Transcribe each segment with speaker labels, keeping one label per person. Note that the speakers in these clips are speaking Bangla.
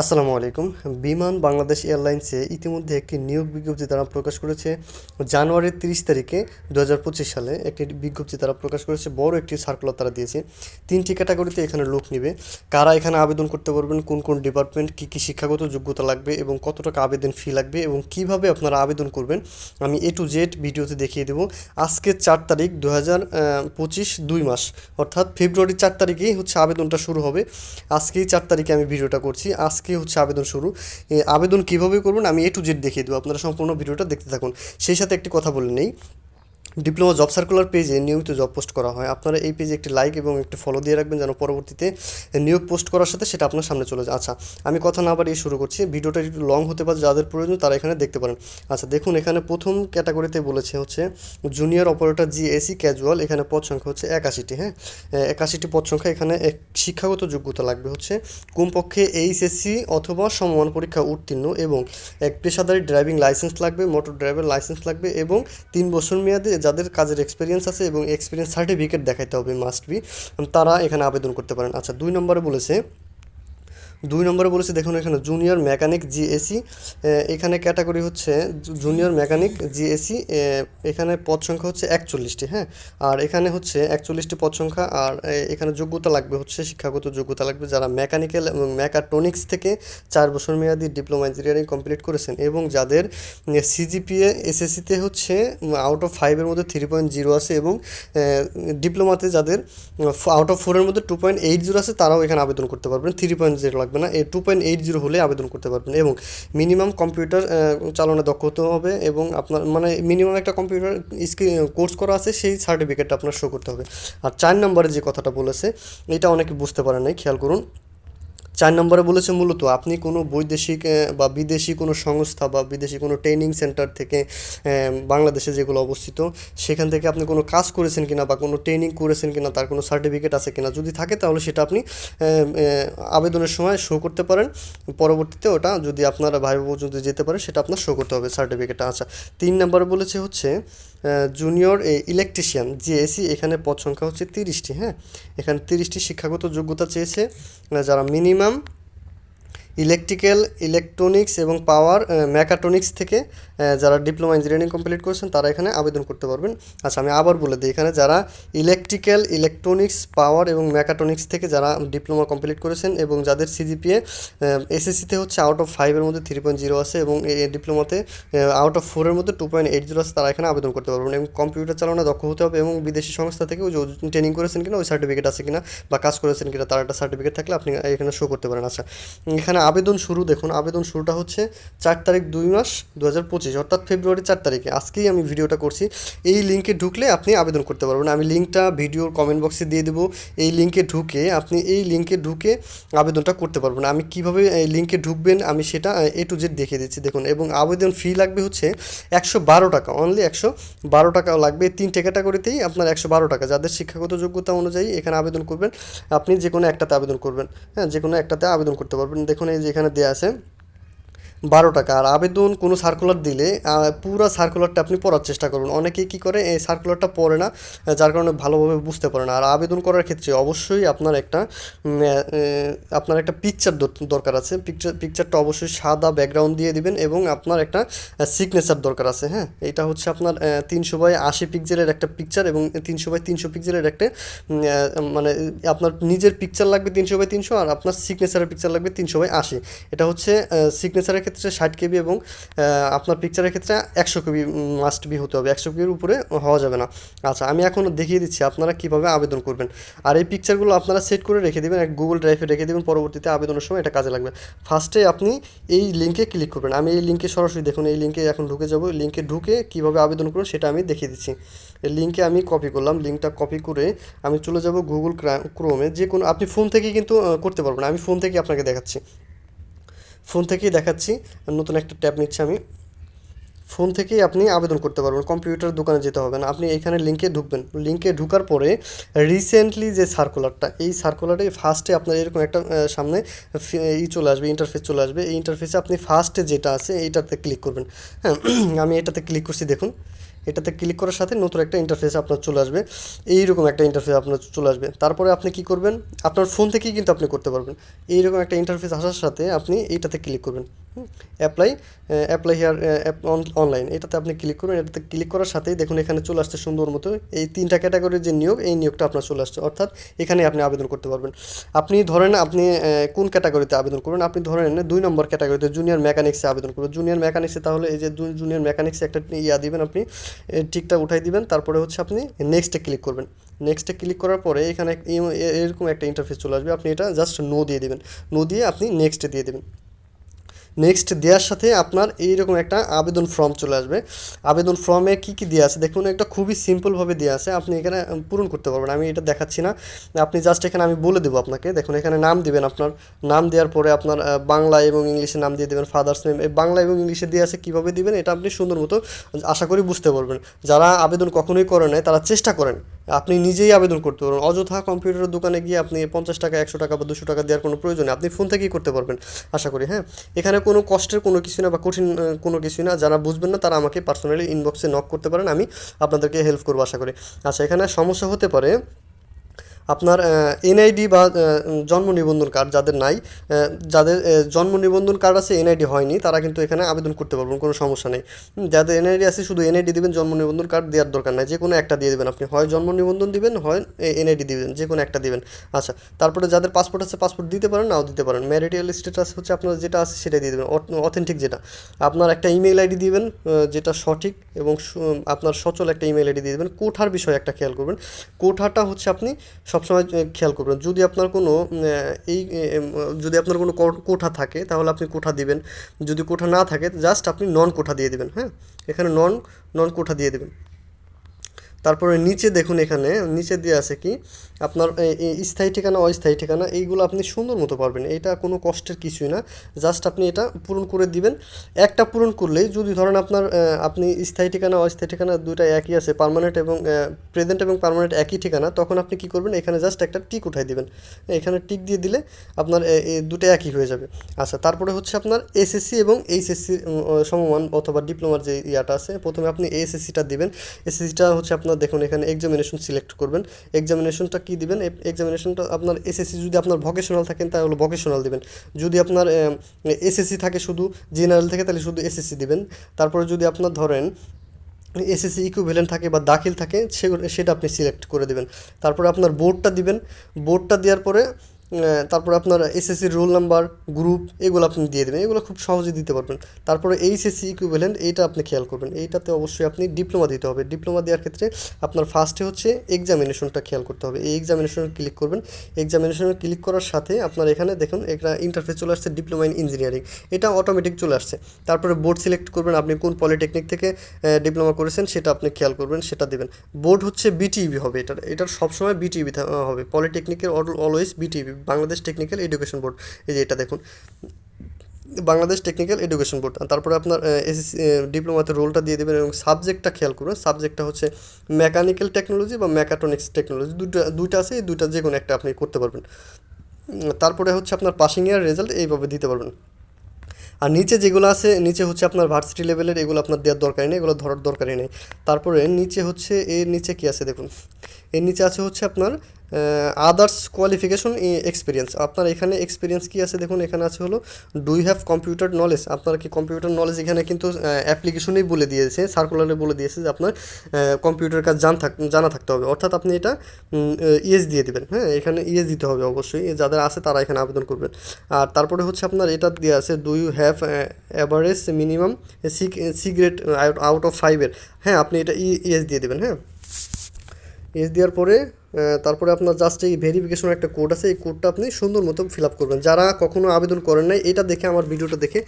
Speaker 1: আসসালামু আলাইকুম। বিমান বাংলাদেশ এয়ারলাইন্সে ইতিমধ্যে একটি নিয়োগ বিজ্ঞপ্তি তারা প্রকাশ করেছে। জানুয়ারির তিরিশ তারিখে দু হাজার পঁচিশ সালে একটি বিজ্ঞপ্তি তারা প্রকাশ করেছে। বড় একটি সার্কুলার তারা দিয়েছে। তিনটি ক্যাটাগরিতে এখানে লোক নেবে। কারা এখানে আবেদন করতে পারবেন? কোন কোন ডিপার্টমেন্ট কী কী শিক্ষাগত যোগ্যতা লাগবে? এবং কত টাকা আবেদন ফি লাগবে? এবং কীভাবে আপনারা আবেদন করবেন? আমি এ টু জেড ভিডিওতে দেখিয়ে দেবো। আজকে চার তারিখ দু হাজার পঁচিশ দুই মাস। অর্থাৎ ফেব্রুয়ারির চার তারিখেই হচ্ছে আবেদনটা শুরু হবে। আজকেই চার তারিখে আমি ভিডিওটা করছি। আজকে হচ্ছে আবেদন শুরু? আবেদন কীভাবে করবেন? আমি এ টু জেড দেখিয়ে দেবো। আপনারা সম্পূর্ণ ভিডিওটা দেখতে থাকুন। সেই সাথে একটি কথা বলে নেই। ডিপ্লোমা জব সার্কুলার পেজে নিয়মিত জব পোস্ট করা হয়। আপনারা এই পেজে একটি লাইক এবং একটি ফলো দিয়ে রাখবেন যেন পরবর্তীতে নিয়োগ পোস্ট করার সাথে সেটা আপনার সামনে চলে যায়। আচ্ছা আমি কথা না বাড়িয়ে শুরু করছি। ভিডিওটা একটু লং হতে পারে, যাদের প্রয়োজন তারা এখানে দেখতে পারেন। আচ্ছা দেখুন, এখানে প্রথম ক্যাটাগরিতে বলেছে হচ্ছে junior operator G AC casual এখানে পদ সংখ্যা হচ্ছে একাশিটি হ্যাঁ? একাশিটি পদ সংখ্যা এখানে শিক্ষাগত যোগ্যতা লাগবে হচ্ছে কমপক্ষে এইচএসসি অথবা সমমান পরীক্ষা উত্তীর্ণ এবং এক পেশাদারি ড্রাইভিং লাইসেন্স লাগবে মোটর ড্রাইভার লাইসেন্স লাগবে এবং তিন বছর মেয়াদে যাদের কাজের এক্সপিরিয়েন্স আছে এবং এক্সপিরিয়েন্স সার্টিফিকেট দেখাইতে হবে মাস্ট বি তারা এখানে আবেদন করতে পারেন। আচ্ছা দুই নম্বরে বলেছে দুই নম্বরে বলেছে, দেখুন এখানে জুনিয়র মেকানিক জিএসি এখানে ক্যাটাগরি হচ্ছে জুনিয়র মেকানিক জিএসি এখানে পদ সংখ্যা হচ্ছে একচল্লিশটি হ্যাঁ? আর এখানে হচ্ছে একচল্লিশটি পদ সংখ্যা, আর এখানে যোগ্যতা লাগবে হচ্ছে, শিক্ষাগত যোগ্যতা লাগবে যারা মেকানিক্যাল এবং মেকাট্রনিক্স থেকে চার বছর মেয়াদি ডিপ্লোমা ইঞ্জিনিয়ারিং কমপ্লিট করেছেন এবং যাদের সিজিপিএ এসএসসিতে হচ্ছে আউট অফ ফাইভের মধ্যে থ্রি পয়েন্ট জিরো আছে এবং ডিপ্লোমাতে যাদের আউট অফ ফোরের মধ্যে টু পয়েন্ট এইট জিরো আছে, তারাও এখানে আবেদন করতে পারবেন থ্রি পয়েন্ট জিরো লাগবে না। এই টু পয়েন্ট এইট জিরো হলে আবেদন করতে পারবেন এবং মিনিমাম কম্পিউটার চালানো দক্ষ হতে হবে এবং আপনার মানে মিনিমাম একটা কম্পিউটার স্কিল কোর্স করা আছে, সেই সার্টিফিকেটটা আপনার শো করতে হবে। আর চার নম্বরে যে কথাটা বলেছে, এটা অনেকে বুঝতে পারে নাই, খেয়াল করুন। চার নম্বরে বলেছে মূলত আপনি কোনো বৈদেশিক বা বিদেশি কোনো সংস্থা বা বিদেশি কোনো ট্রেনিং সেন্টার থেকে বাংলাদেশে যেগুলো অবস্থিত, সেখান থেকে আপনি কোনো কাজ করেছেন কিনা বা কোনো ট্রেনিং করেছেন কিনা, তার কোনো সার্টিফিকেট আছে কিনা, যদি থাকে তাহলে সেটা আপনি আবেদনের সময় শো করতে পারেন। পরবর্তীতে ওটা যদি আপনার ভাইবা পর্যন্ত যেতে পারে, সেটা আপনার শো করতে হবে সার্টিফিকেটটা। আচ্ছা তিন নম্বরে বলেছে হচ্ছে জুনিয়র ইলেকট্রিশিয়ান জিএসি এখানে পদ সংখ্যা হচ্ছে তিরিশটি হ্যাঁ? এখানে তিরিশটি শিক্ষাগত যোগ্যতা চেয়েছে যারা মিনিমাম ইলেকট্রিক্যাল ইলেকট্রনিক্স এবং পাওয়ার মেকাট্রনিক্স থেকে যারা ডিপ্লোমা ইঞ্জিনিয়ারিং কমপ্লিট করেছেন, তারা এখানে আবেদন করতে পারবেন। আচ্ছা আমি আবার বলে দিই, এখানে যারা ইলেকট্রিক্যাল ইলেকট্রনিক্স পাওয়ার এবং মেকাট্রনিক্স থেকে যারা ডিপ্লোমা কমপ্লিট করেছেন এবং যাদের সিজিপিএ এসএসসিতে হচ্ছে আউট অফ ফাইভের মধ্যে থ্রি পয়েন্ট জিরো আছে এবং এই ডিপ্লোমাতে আউট অফ ফোরের মধ্যে টু পয়েন্ট এইট জিরো আছে, তারা এখানে আবেদন করতে পারবেন এবং কম্পিউটার চালানো দক্ষ হতে হবে এবং বিদেশি সংস্থা থেকে ওই ট্রেনিং করেছেন কিনা, ওই সার্টিফিকেট আছে কিনা বা কাজ করেছেন কিনা, তার একটা সার্টিফিকেট থাকলে আপনি এখানে শো করতে পারেন। আচ্ছা এখানে আবেদন শুরু, দেখুন, আবেদন শুরুটা হচ্ছে চার তারিখ দুই মাস দু হাজার পঁচিশ অর্থাৎ ফেব্রুয়ারি চার তারিখে। আজকেই আমি ভিডিওটা করছি। এই লিঙ্কে ঢুকলে আপনি আবেদন করতে পারবেন। আমি লিঙ্কটা ভিডিওর কমেন্ট বক্সে দিয়ে দেবো। এই লিঙ্কে ঢুকে আপনি এই লিঙ্কে ঢুকে আবেদনটা করতে পারবেন। আমি কীভাবে এই লিঙ্কে ঢুকবেন, আমি সেটা, এ টু জেড দেখিয়ে দিচ্ছি। দেখুন, এবং আবেদন ফি লাগবে হচ্ছে একশো বারো টাকা। অনলি একশো বারো টাকা লাগবে। তিনটে ক্যাটাগরিতেই আপনার একশো বারো টাকা। যাদের শিক্ষাগত যোগ্যতা অনুযায়ী এখানে আবেদন করবেন, আপনি যে কোনো একটাতে আবেদন করবেন। হ্যাঁ যে কোনো একটাতে আবেদন করতে পারবেন। দেখুন, এই যে এখানে দেওয়া আছে বারো টাকা। আর আবেদন কোনো সার্কুলার দিলে পুরো সার্কুলারটা আপনি পড়ার চেষ্টা করুন। অনেকেই কী করে, এই সার্কুলারটা পড়ে না যার কারণে ভালোভাবে বুঝতে পারে না। আর আবেদন করার ক্ষেত্রে অবশ্যই আপনার একটা আপনার একটা পিকচার দরকার আছে। পিকচার পিকচারটা অবশ্যই সাদা ব্যাকগ্রাউন্ড দিয়ে দিবেন এবং আপনার একটা সিগনেচার দরকার আছে হ্যাঁ? এটা হচ্ছে আপনার তিনশো বাই আশি পিকচারের একটা পিকচার এবং তিনশো বাই তিনশো পিকচারের একটা মানে আপনার নিজের পিকচার লাগবে তিনশো বাই তিনশো আর আপনার সিগনেচারের পিকচার লাগবে তিনশো বাই আশি। এটা হচ্ছে সিগনেচারের ক্ষেত্রে ষাট কেবি এবং আপনার পিকচারের ক্ষেত্রে একশো কেবি মাস্ট বি হতে হবে। একশো কেবির উপরে হওয়া যাবে না। আচ্ছা আমি এখন দেখিয়ে দিচ্ছি আপনারা কীভাবে আবেদন করবেন। আর এই পিকচারগুলো আপনারা সেট করে রেখে দেবেন, এক গুগল ড্রাইভে রেখে দেবেন, পরবর্তীতে আবেদনের সময় এটা কাজে লাগবে। ফার্স্টে আপনি এই লিঙ্কে ক্লিক করবেন। আমি এই লিঙ্কে সরাসরি দেখুন, এই লিঙ্কে এখন ঢুকে যাব। লিঙ্কে ঢুকে কীভাবে আবেদন করুন সেটা আমি দেখিয়ে দিচ্ছি। এই লিঙ্কে আমি কপি করলাম। লিঙ্কটা কপি করে আমি চলে যাব গুগল ক্রোমে যে কোনো আপনি ফোন থেকে কিন্তু করতে পারবেন আমি ফোন থেকে আপনাকে দেখাচ্ছি। ফোন থেকেই দেখাচ্ছি। নতুন একটা ট্যাব নিচ্ছি আমি। ফোন থেকেই আপনি আবেদন করতে পারবেন। কম্পিউটার দোকানে যেতে হবে না। আপনি এখানে লিঙ্কে ঢুকবেন। লিঙ্কে ঢুকার পরে রিসেন্টলি যে সার্কুলারটা এই সার্কুলারে ফার্স্টে আপনার এরকম একটা সামনে ই চলে আসবে ইন্টারফেস চলে আসবে। এই ইন্টারফেসে আপনি ফার্স্টে যেটা আছে, এইটাতে ক্লিক করবেন। হ্যাঁ আমি এটাতে ক্লিক করছি, দেখুন। এটাতে ক্লিক করার সাথে নতুন একটা ইন্টারফেস আপনার চলে আসবে। এইরকম একটা ইন্টারফেস আপনার চলে আসবে। তারপরে আপনি কি করবেন? আপনার ফোন থেকেই কিন্তু আপনি করতে পারবেন। এইরকম একটা ইন্টারফেস আসার সাথে আপনি এইটাতে ক্লিক করবেন। অ্যাপ্লাই অ্যাপ্লাই হেয়ার অনলাইন এটাতে আপনি ক্লিক করুন এটাতে ক্লিক করার সাথেই দেখুন এখানে চলে আসছে সুন্দর মতো। এই তিনটা ক্যাটাগরির যে নিয়োগ এই নিয়োগটা আপনার চলে আসছে। অর্থাৎ এখানে আপনি আবেদন করতে পারবেন। আপনি ধরেন আপনি কোন ক্যাটাগরিতে আবেদন করবেন আপনি ধরেন দুই নম্বর ক্যাটাগরিতে জুনিয়র মেকানিক্সে আবেদন করবেন জুনিয়র মেকানিক্সে তাহলে এই যে জুনিয়র মেকানিক্সে একটা ইয়া দিবেন আপনি এ, টিকটা উঠাই দিবেন তারপরে হচ্ছে আপনি নেক্সটে ক্লিক করবেন। নেক্সটে ক্লিক করার পরে এখানে এরকম একটা ইন্টারফেস চলে আসবে। আপনি এটা জাস্ট নো দিয়ে দেবেন। নো দিয়ে আপনি নেক্সটে দিয়ে দেবেন। নেক্সট দেওয়ার সাথে আপনার এইরকম একটা আবেদন ফর্ম চলে আসবে। আবেদন ফর্মে কী কী দেওয়া আছে? দেখুন, একটা খুবই সিম্পলভাবে দেওয়া আছে। আপনি এখানে পূরণ করতে পারবেন। আমি এটা দেখাচ্ছি না। আপনি জাস্ট এখানে আমি বলে দেবো আপনাকে। দেখুন, এখানে নাম দিবেন আপনার। নাম দেওয়ার পরে আপনার বাংলা এবং ইংলিশে নাম দিয়ে দেবেন ফাদার্স নেম বাংলা এবং ইংলিশে দেওয়া আছে কীভাবে দিবেন? এটা আপনি সুন্দর মতো আশা করি বুঝতে পারবেন। যারা আবেদন কখনোই করে নাই, তারা চেষ্টা করেন। আপনি নিজেই আবেদন করতে পারবেন। অযথা কম্পিউটারের দোকানে গিয়ে আপনি পঞ্চাশ টাকা, একশো টাকা বা দুশো টাকা দেওয়ার কোনো প্রয়োজন নেই। আপনি ফোন থেকেই করতে পারবেন, আশা করি হ্যাঁ? এখানে কোনো কষ্টের কোনো কিছু না বা কঠিন কোনো কিছু না। যারা বুঝবেন না, তারা আমাকে পার্সোনালি ইনবক্সে নক করতে পারেন। আমি আপনাদেরকে হেল্প করব, আশা করি। আচ্ছা এখানে সমস্যা হতে পারে আপনার এনআইডি বা জন্ম নিবন্ধন কার্ড যাদের নাই যাদের জন্ম নিবন্ধন কার্ড আছে এনআইডি হয়নি, তারা কিন্তু এখানে আবেদন করতে পারবেন, কোনো সমস্যা নেই। যাদের এনআইডি আছে, শুধু এনআইডি দিবেন, জন্ম নিবন্ধন কার্ড দেওয়ার দরকার নাই যে কোনো একটা দিয়ে দেবেন আপনি। হয় জন্ম নিবন্ধন দিবেন, হয় এনআইডি দিবেন যে কোনো একটা দিবেন। আচ্ছা তারপরে যাদের পাসপোর্ট আছে পাসপোর্ট দিতে পারেন, নাও দিতে পারেন। ম্যারিটাল স্ট্যাটাস হচ্ছে আপনার যেটা আছে, সেটাই দিয়ে দেবেন অথেন্টিক যেটা। আপনার একটা ইমেল আইডি দিবেন যেটা সঠিক এবং আপনার সচল একটা ইমেল আইডি দিয়ে দেবেন। কোঠার বিষয়ে একটা খেয়াল করবেন। কোঠাটা হচ্ছে আপনি সবসময় সময় খেয়াল করবেন। যদি আপনার কোনো এই যদি আপনার কোনো কোঠা থাকে, তাহলে আপনি কোঠা দিবেন। যদি কোঠা না থাকে, জাস্ট আপনি নন কোঠা দিয়ে দেবেন হ্যাঁ? এখানে নন নন কোঠা দিয়ে দেবেন। তারপরে নিচে দেখুন এখানে, নিচে দিয়ে আছে কি? আপনার স্থায়ী ঠিকানা, অস্থায়ী ঠিকানা, এইগুলো আপনি সুন্দর মতো পারবেন। এটা কোনো কষ্টের কিছুই না। জাস্ট আপনি এটা পূরণ করে দিবেন। একটা পূরণ করলেই যদি ধরেন আপনার আপনি স্থায়ী ঠিকানা, অস্থায়ী ঠিকানা দুইটা একই আছে পার্মানেন্ট এবং প্রেজেন্ট এবং পারমানেন্ট একই ঠিকানা, তখন আপনি কি করবেন? এখানে জাস্ট একটা টিক উঠাই দিবেন। এখানে টিক দিয়ে দিলে আপনার দুটো একই হয়ে যাবে। আচ্ছা তারপরে হচ্ছে আপনার এসএসসি এবং এইচএসসি সমমান অথবা ডিপ্লোমার যে ইয়াটা আছে, প্রথমে আপনি এসএসসিটা দিবেন। এসএসসিটা হচ্ছে আপনার দেখুন এখানে এক্সামিনেশন সিলেক্ট করবেন। এক্সামিনেশনটা কী দিবেন? এক্সামিনেশনটা আপনার এসএসসি যদি আপনার ভকেশনাল থাকেন, তাহলে ভকেশনাল দিবেন। যদি আপনার এসএসসি থাকে শুধু জেনারেল থেকে, তাহলে শুধু এসএসসি দিবেন। তারপরে যদি আপনার ধরেন এসএসসি ইকুইভ্যালেন্ট থাকে বা দাখিল থাকে সেটা আপনি সিলেক্ট করে দেবেন। তারপরে আপনার বোর্ডটা দিবেন। বোর্ডটা দেওয়ার পরে তারপরে আপনার এসএসসির রোল নাম্বার গ্রুপ এগুলো আপনি দিয়ে দেবেন। এগুলো খুব সহজে দিতে পারবেন। তারপরে এইচএসসি ইকুইভ্যালেন্ট এইটা আপনি খেয়াল করবেন। এইটাতে অবশ্যই আপনি ডিপ্লোমা দিতে হবে। ডিপ্লোমা দেওয়ার ক্ষেত্রে আপনার ফার্স্টে হচ্ছে এক্সামিনেশনটা খেয়াল করতে হবে। এই এক্সামিনেশনে ক্লিক করবেন। এক্সামিনেশনে ক্লিক করার সাথে আপনার এখানে দেখুন, একটা ইন্টারফেস চলে আসছে ডিপ্লোমা ইন ইঞ্জিনিয়ারিং এটা অটোমেটিক চলে আসছে। তারপরে বোর্ড সিলেক্ট করবেন। আপনি কোন পলিটেকনিক থেকে ডিপ্লোমা করেছেন সেটা আপনি খেয়াল করবেন, সেটা দেবেন। বোর্ড হচ্ছে বিটিইবি হবে এটার। এটার সবসময় বিটিইবি হবে। পলিটেকনিকের always BTEB Bangladesh technical education board এই যে এটা দেখুন। বাংলাদেশ টেকনিক্যাল এডুকেশন বোর্ড তারপরে আপনার এসএসসি ডিপ্লোমাতে রোলটা দিয়ে দেবেন এবং সাবজেক্টটা খেয়াল করুন। সাবজেক্টটা হচ্ছে মেকানিক্যাল টেকনোলজি বা মেকাট্রনিক্স টেকনোলজি দুটো, দুইটা আছে, এই দুইটা যে কোনো একটা আপনি করতে পারবেন। তারপরে হচ্ছে আপনার পাসিং ইয়ার রেজাল্ট এইভাবে দিতে পারবেন। আর নিচে যেগুলো আছে, নিচে হচ্ছে আপনার ভার্সিটি লেভেলের এগুলো আপনার দেওয়ার দরকারই নেই, এগুলো ধরার দরকারই নেই। তারপরে নিচে হচ্ছে, এর নিচে কি আছে দেখুন? এর নিচে আছে হচ্ছে আপনার আদার্স কোয়ালিফিকেশন এক্সপিরিয়েন্স আপনার এখানে এক্সপিরিয়েন্স কী আছে? দেখুন, এখানে আছে হলো do you have computer knowledge আপনার কি কম্পিউটার নলেজ এখানে কিন্তু অ্যাপ্লিকেশনেই বলে দিয়েছে সার্কুলারে বলে দিয়েছে যে আপনার কম্পিউটার কাজ জান থাক, জানা থাকতে হবে। অর্থাৎ আপনি এটা ইএস দিয়ে দেবেন। হ্যাঁ এখানে ইএস দিতে হবে অবশ্যই। যাদের আছে তারা এখানে আবেদন করবেন। আর তারপরে হচ্ছে আপনার এটা দিয়ে আছে do you have average minimum cigarette out of ফাইভের হ্যাঁ আপনি এটা ইএস দিয়ে দেবেন। হ্যাঁ এস দেওয়ার পরে তারপরে আপনার জাস্ট এই ভেরিফিকেশন একটা কোড আছে, এই কোডটা আপনি সুন্দর মতো ফিল আপ করবেন। যারা কখনো আবেদন করেন নাই, এটা দেখে, আমার ভিডিওটা দেখে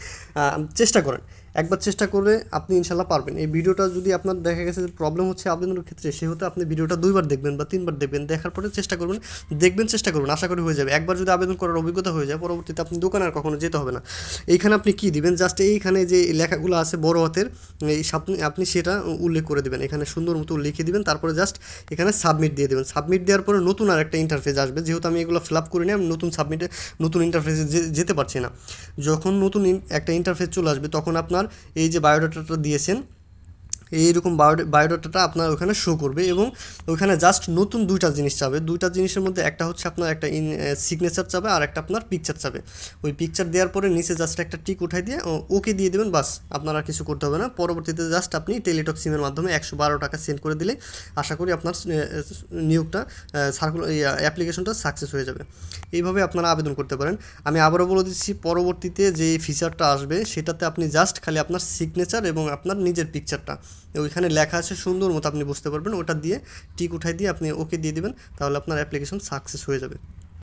Speaker 1: চেষ্টা করেন। একবার চেষ্টা করে আপনি ইনশাল্লাহ পারবেন। এই ভিডিওটা যদি আপনার দেখা গেছে যে প্রবলেম হচ্ছে আবেদনের ক্ষেত্রে, সেহেতু আপনি ভিডিওটা দুইবার দেখবেন বা তিনবার দেখবেন, দেখার পরে চেষ্টা করবেন, দেখবেন, চেষ্টা করবেন, আশা করি হয়ে যাবে। একবার যদি আবেদন করার অভিজ্ঞতা হয়ে যায়, পরবর্তীতে আপনি দোকানে আর কখনো যেতে হবে না। এইখানে আপনি কি দিবেন? জাস্ট এইখানে যে লেখাগুলো আছে বড় হাতের, এই আপনি সেটা উল্লেখ করে দেবেন। এখানে সুন্দর মতো লিখে দিবেন, তারপরে জাস্ট এখানে সাবমিট দিয়ে দেবেন। সাবমিট দেওয়ার পরে নতুন আর একটা ইন্টারফেস আসবে। যেহেতু আমি এগুলো ফিল আপ করি না আমি নতুন সাবমিটে নতুন ইন্টারফেসে যেতে পারছি না। যখন নতুন একটা ইন্টারফেস চলে আসবে, তখন আপনার এই যে বায়োডাটাটা দিয়েছেন এইরকম বায়ো, বায়োডাটাটা আপনার ওখানে শো করবে এবং ওখানে জাস্ট নতুন দুইটা জিনিস চাবে। দুইটা জিনিসের মধ্যে একটা হচ্ছে আপনার একটা ইন সিগনেচার চাবে আর একটা আপনার পিকচার চাবে। ওই পিকচার দেওয়ার পরে নিচে জাস্ট একটা টিক উঠাই দিয়ে ওকে দিয়ে দেবেন, বাস, আপনার আর কিছু করতে হবে না। পরবর্তীতে জাস্ট আপনি টেলিটক সিমের মাধ্যমে একশো বারো টাকা সেন্ড করে দিলে আশা করি আপনার নিয়োগটা সার্কুলার অ্যাপ্লিকেশনটা সাকসেস হয়ে যাবে। এইভাবে আপনারা আবেদন করতে পারেন। আমি আবারও বলে দিচ্ছি, পরবর্তীতে যে ফিচারটা আসবে, সেটাতে আপনি জাস্ট খালি আপনার সিগনেচার এবং আপনার নিজের পিকচারটা ওইখানে লেখা আছে সুন্দর মতো আপনি বুঝতে পারবেন। ওটা দিয়ে টিক উঠাই দিয়ে আপনি ওকে দিয়ে দেবেন, তাহলে আপনার অ্যাপ্লিকেশন সাকসেস হয়ে যাবে।